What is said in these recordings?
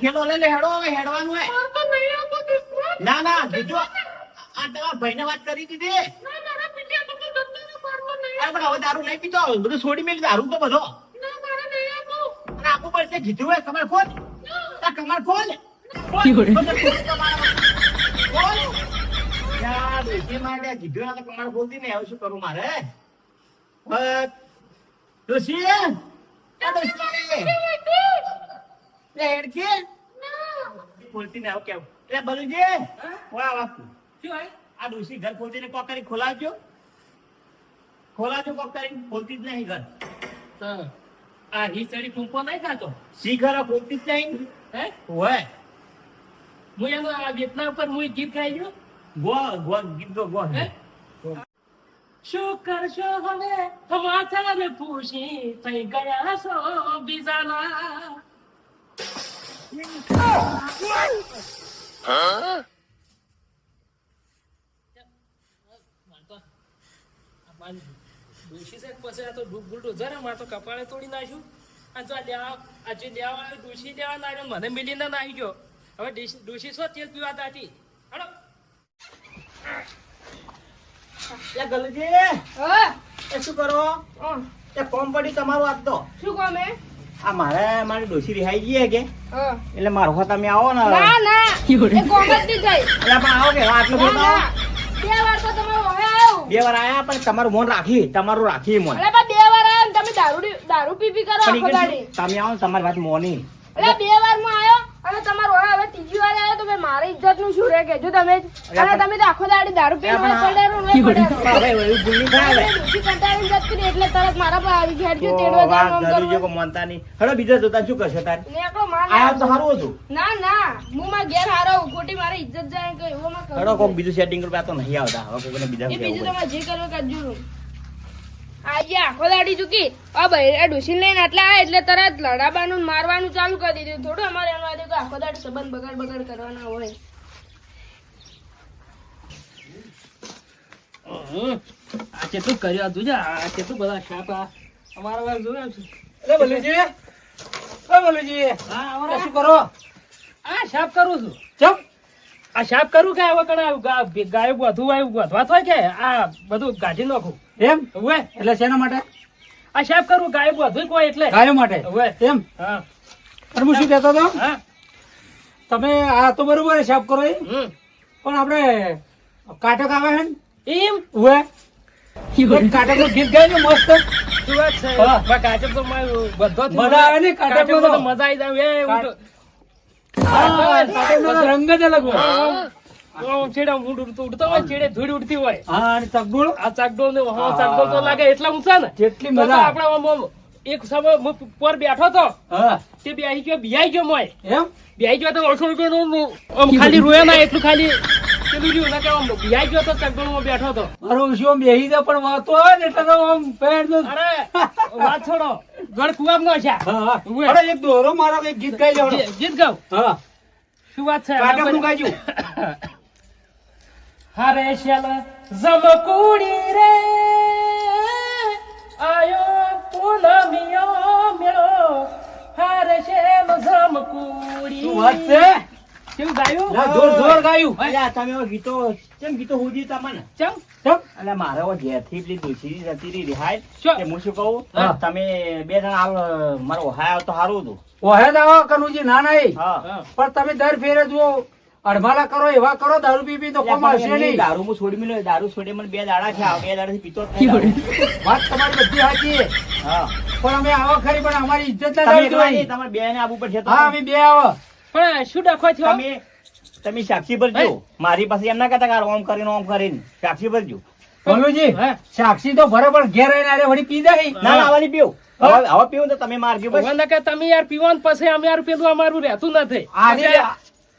થેલો લઈને હેડો હવે હેડવાનું હે. ના ના જીજો આ તમારા ભાઈને વાત કરી દીધી. અરે પણ હવે દારૂ નહીં પીતો બધું છોડી મેલી દારૂ તો બધો. અને આપવું પડશે જીધું હોય કમર ખોલ. આ કમર ખોલ. માટે જીધું ના તો કમર ખોલતી ને હવે શું કરું મારે? બસ. ડોશી હેડકી ખોલતી નહીં હવે કેવું એટલે બલુજી વાહ વાહ. આ ડોશી ઘર ખોલતી ને કોક કરી ખોલાવજો. ખોલાવજો કોક કરી ખોલતી જ નહીં ઘર. આ હિસડી કુંપો નહીં ખાતો? સી ઘર ખોલતી જ નહીં? હે? હોય. હું એનો આ વેતના ઉપર હું ગીત ખાઈ ગયો? ગો ગો ગીત ગો ગો. હે? શું કરશો હવે? સમાચાર પૂછી થઈ ગયા છો બીજાના. ડોશી છે ને આ તો ડૂબ મારે તો કપાળે તોડી નાખ્યું આ જો આ લેવા આ જે લેવા ડોશી લેવા ના મને મિલીને નાહી ગયો હવે ડોશી- શું તેલ પીવા હાલો એ ગલુજી હા. એ શું કરો. એ કોમ પડી તમારું આજ શું કામ આ મારે મારી ડોશી રિહાઈ ગઈ કે? એટલે મારો હો તમે આવો ને ના ના. એ કોમ જ નહીં. એટલે પણ આવો કે આટલું બધું ના, આવો. ના. બે વાર તો તમારો હવે આવ્યો બે વાર આયા પણ તમારું મોન રાખી તમારું રાખી મોન. બે વાર આવ્યો તમે દારૂ દારૂ પી પી કરો આખો દાડી. તમે આવો ને તમારી વાત મોની. બે વારમાં અને તમારો હવે હવે ત્રીજી વાર આવ્યો તો ભાઈ મારી ઇજ્જતનું શું રે? કેજો તમે અને તમે તો આખો દાડી દારૂ પીને પડ્યા રહો ને રહો. જતી એટલે તરત મારા પર આવી ગયા જો તેડવા જાવ આમ ગલુજી જો માનતા નહીં. હેડો બીજા જોતા શું કરશે તાર? ને આપણો માન આયા તો હારું હતું. ના ના હું માં ઘેર હારો. ખોટી મારી ઇજ્જત જાય કે એવો માં હેડો કોક કરું બીજું સેટિંગ કરવા તો નહીં આવતા. હવે કોઈને બીજા બીજું તમારે જે કરવું એ કરજો આજે આખો દાડી ચૂકી. આ બૈરા ડોસી લઈને આટલા આયા એટલે તરત લડાબાનું મારવાનું ચાલુ કરી દીધું. થોડું અમારે એમ લાગે કે આખો દાડી સંબંધ બગાડ બગાડ કરવાના હોય. હમ. આ કેટલું કર્યું આ જોજે આ કેટલું બધા શાપ આ અમારા વાર જોયા છે. અરે બલુજી. અરે હા આ અમારા શું કરો? આ શાપ કરું છું. ચમ. આ શાપ કરું કે કણા ગા- ગાયો બધું આવ્યું વધવા થાય કે આ બધું કાઢી નાખું? એમ? હવે એટલે શેના માટે? આ સાહેબ કરું ગાય બધું કોઈ એટલે. ગાયો માટે? હવે એમ? હા. પણ હું શું કહેતો હતો? તમે આ તો બરોબર સાફ કરો એ. પણ આપણે કાટક આવે છે ને? એમ? હવે કાટક કાટકનું ગીત ગાય ને મસ્ત. હા. તો બધો મજા આવે ને તો. મજા આવી જાય. હા, રંગ જ અલગ હોય. છેડે આમ ઉડતો ઉડતો હોય છેડે ધૂળ ઉડતી હોય. હા અને ચકડોળ? આ ચાકડોળ ને હા, ચાકડોળ તો લાગે એટલા ઊંચા ને. કેટલી તો તો મજા. આપણે આમ આમ એક સમય હું પર બેઠો તો હા. તે બેહી ગયો બિહાઈ ગયો મોય. એમ? બેહી ગયો તો ઓછો ઓછો નો- નો- આમ ખાલી રોયા ના એટલું ખાલી પેલું રહ્યું ના કે આમ બિહાઈ ગયો તો ચાકડોળમાં બેઠો તો મારો શું બેહી દે પણ વાતો ને એટલે આમ પેર અરે વાત છોડો. ગળ કુવાબ નો છે. હા હા. ઉવે. અરે એક દોરો મારો એક ગીત ગાઈ લેવાનો. ગીત- ગાવ હા. શું વાત છે? કાટકનું ગાઈજો હરે શેલ જમકુડી રે. આયો પૂનમિયો મેળો. હરે શેલ જમકુડી. શું વાત છે? કેવું ગાયું? લા, જોર જોર ગાયું. અલ્યા તમે ગીતો કેમ ગીતો હુજી તમને? ચમ? ચમ? એટલે મારે ઓ ઘેરથી પેલી ડોશી જતી રહી રિહાઈ. કે હું શું કહું? તમે બે જણ હાલ મારો ઓહાય આવ તો સારું હતું. ઓહે દાવા કનુજી ના નહીં. પણ તમે દર ફેરે જુઓ અડમાલા કરો એવા કરો દારૂ પી પી તો કોમ આવશે નહીં. દારૂ હું છોડી મિલો દારૂ છોડી મને બે દાડા છે બે દાડાથી પીતો જ નહીં દારૂ. વાત તમારી બધી સાચી. હા. પણ અમે આવા ખરી પણ અમારી ઇજ્જત ના જોઈ. તમારે બે ને આવવું પડશે તો. હા અમે બે આવો. પણ શું ડખો છો તમે તમે સાક્ષી ભરજો મારી પાસે એમ ના કહેતા કે ઓમ કરીને ઓમ કરીને. સાક્ષી ભરજો ભલુજી હા. સાક્ષી તો બરોબર ઘેર રહીને અરે વળી પી જાય. ના ના આવવાની પીવું હવે હવે પીવું તો તમે મારજો ભગવાન કે તમે યાર પીવાનું પછી અમે યાર પેલું અમારું રહેતું નથી. આરી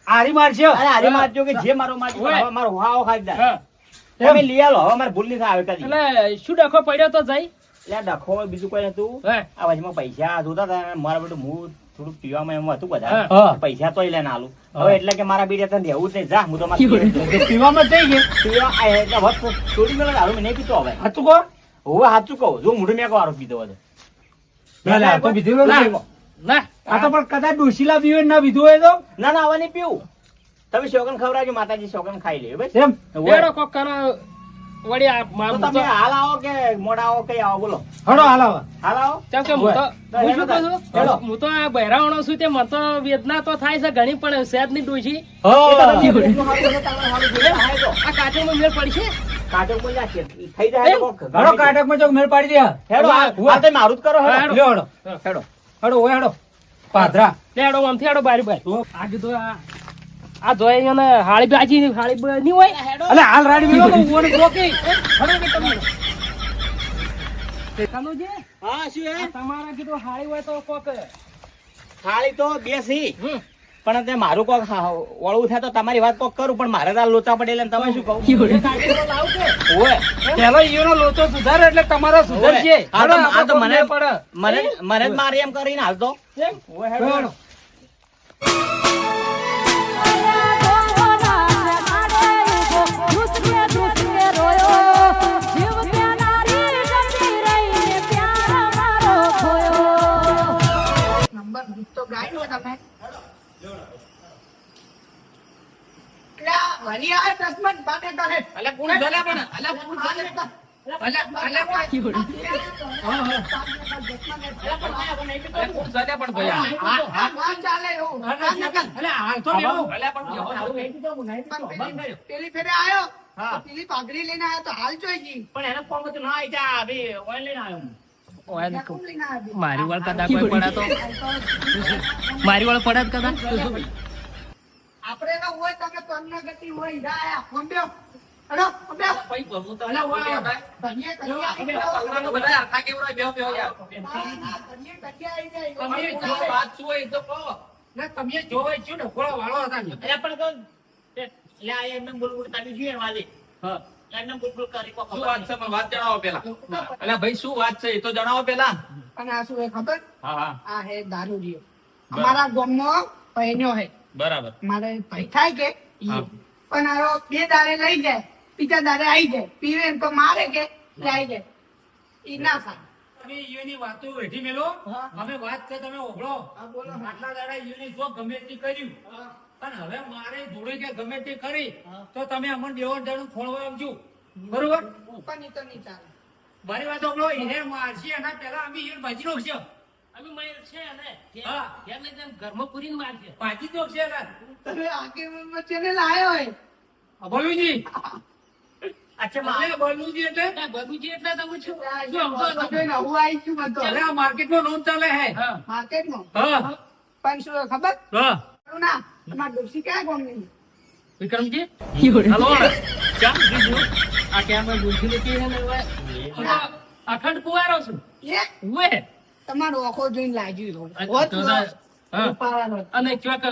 આરી મારશે અરે આજે મારજો કે જે મારો મારજો મારો હાવ ખાઈ જાય તમે લઈ આલો હવે મારે ભૂલ નહીં થાય આવે કદી એટલે શું ડખો પડ્યો તો જાય એટલે ડખો બીજું કોઈ નતું. આ વચમાં પૈસા જોતા હતા મારા બધું મૂળ થોડુંક પીવામાં એમ હતું બધા. પૈસા તોય લઈને આલું. હવે એટલે કે મારા બીજા તને રહેવું નહીં. જા હું તો મારે પીવામાં જઈ પીવા એટલે હવે છોડી મેળો દારૂ મેં નહીં પીતો હવે. હાચું કહો? હવે સાચું કહું. જો મોઢું મેં વાર પીતો હતો ના, ના, તો પીધેલું ના, નથી. ના આ તો પણ કદાચ ડોશીલા પીવે ના પીધું હોય તો? ના ના હવે પીવું. તમે શોગન ખવડાવજો માતાજી શોગન ખાઈ લે બસ. એમ? બેડો કોક કરો વળી આ તમે હાલ આવો કે મોડા આવો કઈ આવો બોલો. હડો હાલાવા હાલ આવો. કેમ કે હું તો તો હું શું કહું છું? હું તો આ બહેરાવણો છું તે મને તો વેદના તો થાય છે ઘણી પણ સેદની ડોશી. આ કાચોમાં મેળ પડશે થઈ જાય કાટકમાં મેળ પાડી દે હેડો મારું જ કરો હડો. હેડો ઓય હડો. પાદરા. લે હડો આમથી હડો બારી બારી. આ કીધું આ આ જોઈ એને હાળી બાજી હાળી ની નહીં હોય. અલે હાલ રાડી મેળો તો રોકી. હડો કે તમે. કનુજી, હા શું હે? તમારા કીધું હાળી હોય તો કોક. હાળી તો બેસી. હમ. પણ તે મારું કોક હા, વળવું થાય તો તમારી વાત કોક કરું પણ મારે તો લોચા પડેલા તમે શું કહું? એ કાચો લાવ કે? ઓય પેલો ઈયોનો લોચો સુધારે એટલે તમારો સુધરશે. આ તો- મને પડે. મને મને જ મારે એમ કરીને હાલ તો તો ગાયું તમે. વળી આ દસમન બાટે કરે. અલા, કોણ જલા પણ? અલા, કોણ જલા? અલા, અલા, હા, હા. અલા, કોણ પણ ભૈયા? આ- આ ચાલે એવું. કામ ના કર. અલા, હાલ તો. અલા, પણ. પેલી- ફેરે આયો હા. પેલી પાઘડી લઈને આયો તો હાલ જોઈ ગઈ પણ એને ફોન તો ના આવી જા લઈને આવ્યો? મારી વાળ કદા કોઈ પડે તો મારી વાળ પડે જ કદાચ આપણે ના હોય તમે પગના ગતિ હોય જાય ફોન અરે અબે ભાઈ હલો, તો અલા, ઓય, ધનિયે ધનિયે. આવી બધા જાઓ. બધા હરખા કેવડા બેહો બેહો યાર. ધનિયે આવી જાય. તમે જો વાત શું હોય એ તો કહો. ને તમે જોવે ને ખોળો વાળો હતા ને. અલ્યા પણ કહું, એટલે આ એમને બુલબુલ તારી જોઈએ વાલી. એમને બુલબુલ કરી કોક શું વાત છે? મને વાત જણાવો પેલા. અલ્યા ભાઈ શું વાત છે? એ તો જણાવો પેલા. અને આ શું એ ખબર? હા હા. આ હે દારૂડિયો. અમારા ગામમાં પહેર્યો હે. બરાબર. મારે ભાઈ થાય કે? પણ આરો બે દાડે લઈ જાય બીજા દાડે આવી જાય. પીવે તો મારે કે એટલે જાય ઈ ના થાય. તમે ઈયોની વાતો વેઠી મેલો? અમે વાત છે તમે ઓગળો આટલા દાડા ઈયોની જો ગમે તે કર્યું. અને હવે મારે જોડે કે ગમે તે કરી તો તમે અમને બેવો જણ ખોળવા આવજો. બરોબર? પણ ઈ તો નહીં ચાલે. મારી વાત ઓગળો એને મારશે એના પહેલા અમે ઈયોને ભાજી નોખશે અમે મયુર છે ને હા. ઘેર લઈ ઘરમાં પૂરીને મારશે ભાજી જ નોખશે તમે આગે ચેને લાયો હે બોલુજી અચ્છા મા- એટલે એટલે? આ એટલે તમે શું આ શું સમજો છો? બધું આવી ગયું બધું. અરે આ માર્કેટમાં નોંધ ચાલે હે. માર્કેટમાં? હા. પણ શું ખબર? હા. ના તમારા ડોશી ક્યાં ગામની વિક્રમજી? હલો બીજું આ કેમ દૂધી લેતી હે ને. હું અખંડ કુવારો છું. એ ઉવે. તમારો આખો જોઈને લાગ્યું. અને ચોક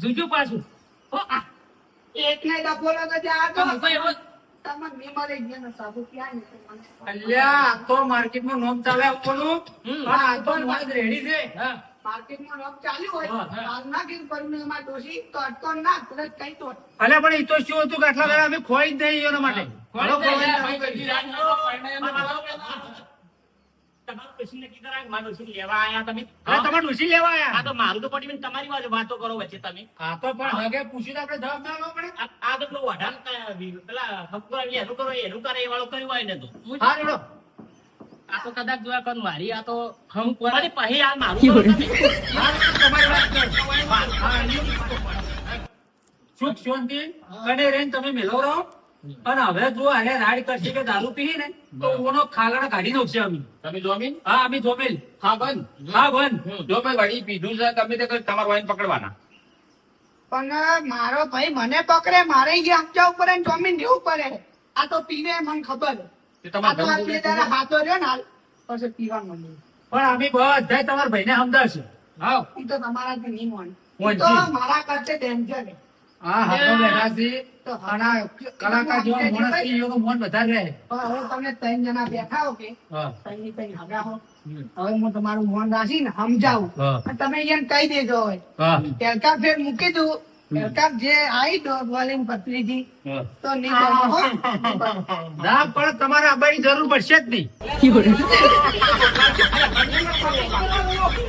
જુજુ પાછું. આ. ડફોલો તો જ્યાં તો આગળ. હું તો. એવો તમારે મેમરે જ્ઞાન સાબુ ક્યાં અલ્યા આ તો માર્કેટમાં નોંધ ચાલે આપવાનું આ તો નોંધ રેડી છે. માર્કેટમાં લોક ચાલ્યું હોય. હા, હા. હાલ ના કીધું કરું એમાં ડોશી તો અટકો ના કઈ તો. પણ એ તો શું હતું કે આટલા દાડા અમે ખોઈ જ નહીં એના માટે. તમારું ડોશી નક્કી કરાય મારું ડોશી લેવા આયા તમે? અરે તમારે ડોશી લેવા આ તો મારું તો પટી તમારી વાત વાતો કરો વચ્ચે તમે. આ તો પણ હગે પૂછ્યું તો આપણે જવાબ ના પડે. આ આ તો પેલું વઢાણ પેલા હપ્તો એનું કરો એનું કરે એ વાળો કર્યું હોય ને તો. હા રેડો. આ તો કદાચ જોયા કોણ મારી આ તો હમ કોણ પહે આ મારું તમે. તમારી વાત કર. હા, એની- સુખ શાંતિ કને રહીને તમે મેલો રહો. અને હવે જો આને રાડ કરશે કે દારૂ પી ને તો ઓનો ખાલણ કાઢી નાખશે અમે. તમે જોમીન? હા અમે જોમેલ હા બન હા બન જો ભાઈ વળી પીધું છે તમે તો કોઈ વાઈન પકડવાના. પણ મારો ભાઈ મને પકડે મારે જે હપ્તા ઉપર જોમીન દેવું પડે. આ તો પીવે મને ખબર. તમારે હાથો રહ્યો ને હાલ પછી પીવા પણ અમે બધા તમારા ભાઈને સમજાવશે. આવ ઈ તો તમારાથી નહીં તો મારા કરશે ડેન્જર હા હાથો બેઠા છે. તો અને આ કલાકાર જેવા માણસ છે, એનો મોન વધારે રહે. પણ હવે તમે ત્રણ જણા બેઠા હો કે? હા. ત્રણ હગા હો? હવે હું તમારું મોન રાખીને સમજાવું. તમે એને કહી દેજો હવે. હા. ફેર મૂકી દઉં. જે આવી પત્રીજી તો નહીં હો. ના પણ તમારે આવવાની જરૂર પડશે જ નહીં.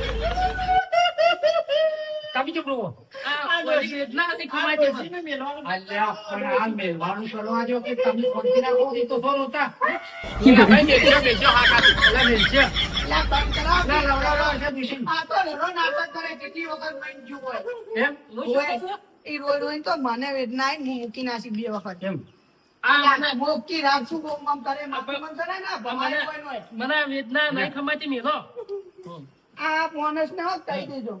તમે ચૂપ રહો આ વેદના મને. ડોશીને મેલવાનું. અલ્યા પણ આ મેલવાનું કરવા જો કે તમે શાંતિ રાખો તો શું રોતા અલ્યા ભાઈ બેસ્યો બેસ્યો હા કાઢું અલ્યા મેલશે લા બંધ. ના લવડાવડો હશે દુષી આ તો રડો નાટક કરે કેટલી વખત મન જ્યું હોય. એમ? ઈ રોઈ રોઈને તો મને વેદના મૂકી નાસી બે વખત. એમ? આ મને- મોકી રાખશું બહુ કરે માથું મન કરે ને? ભમાય મને- મને વેદના નહીં ખમાતી મેલો. આ માણસ ને કહી દેજો.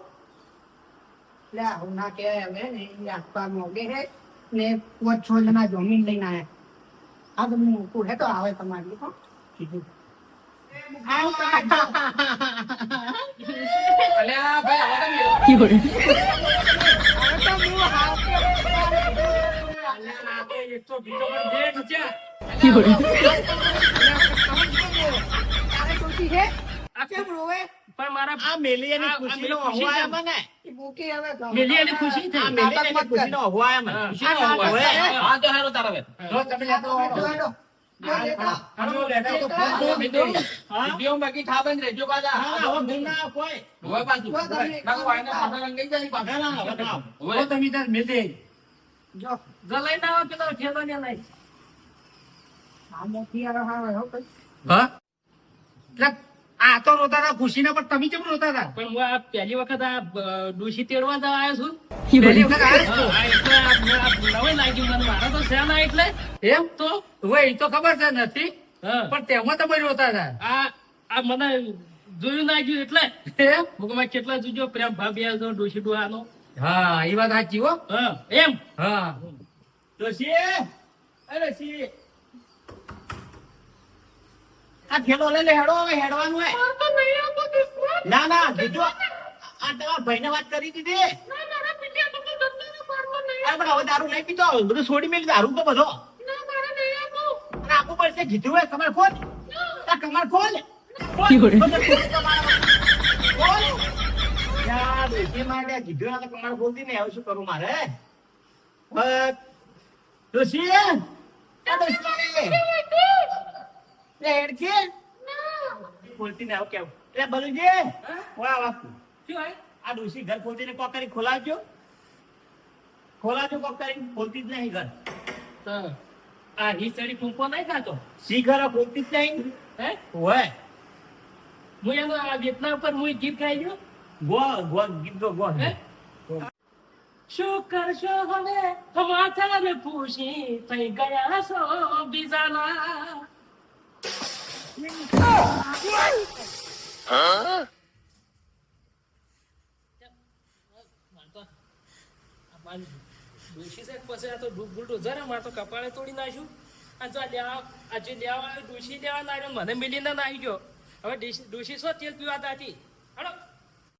લે આવું ના કહેવાય હવે ને આપવા મોગે હે ને પાંચ છ જણા જમીન લઈને આયા. આ તો હું મૂકું હે તો આવે તમારી હો. કીધું. છે? આ કેમ રોવે? પણ મારા આ મેલિયાની ખુશીનો ખુશી અહવાય. મને મૂકી હવે. મેલિયાની ખુશી થઈ. આ મેલિયાની ખુશીનો અહવાય મને. હા. ખુશીનો અહવાય. હા તો હારો તારા બેન જો તમે લેતો આવો. હેડો, હેડો. જો લેતા. તમે લેતા આવો તો હા, ફોન બીજું હા? બીજું બાકી ખાવા ને રહેજો પાછા હા, હવે ભૂલ ના કોઈ. હોય પાછું રંગાઈ જાય પાછા. હવે તમે તાર મેલ જો, ગલાઈ ના આવે પેલો ઠેલો ને નહીં આ મોટી હારો હારો હો આ તો રોતા હતા ખુશીના પણ તમે કેમ રોતા હતા? પણ હું આ પહેલી વખત આ ડોશી તેડવા જવા આવ્યો છું. પહેલી વખત આયા છો? હા, આ એટલે આ- આ નવાઈ લાગી મને. મારા તો છે એટલે? એમ? તો? હવે એ તો ખબર છે નથી. પણ તેમાં તમે રોતા હતા. આ આ મને જોયું ના એટલે. હું કેટલા જોજો પ્રેમ ભાભ જણ ડોશી ડોહાનો. હા એ વાત સાચી હો એમ? હા. ડોશી, એ ડોશી. આ થેલો લઈ લે હેડો હવે હેડવાનું હે ના ના જીજો આ તમારા ભાઈને વાત કરી દીધી. અરે પણ હવે દારૂ નહીં પીતો. બધું છોડી મેલી દારૂ તો બધો. અને આપવું પડશે કીધું હે કમર ખોલ. કમર ખોલ. ખોલ. લે છે નહીં હવે કેવું? એટલે બલુજી વાહ વાહ શું હોય? આ ડોશી ઘર ખોલતી ને કોક કરી ખોલાવજો. ખોલાવજો કોક કરી ખોલતી જ નહીં ઘર. આ હિસડી ટૂંપો નહીં ખાતો? સી ઘર ખોલતી જ નહીં? હે? હોય. હું એનો આ વેતના ઉપર હું ગીત ગાઈ ગયો? ગો ગો ગીત ગો ગો. હે? શું કરશો હવે? માથાને પૂછી થઈ ગયા છો બીજાના? ડોશી સાહેબ પછી આ તો બુલડોઝર જરા મારે તો કપાળે તોડી નાખ્યું આ જો લેવા આ જે લેવા ડોશી લેવા ના આવ્યો મને મિલીને ગયો હવે ડોશી શું તેલ પીવા હતી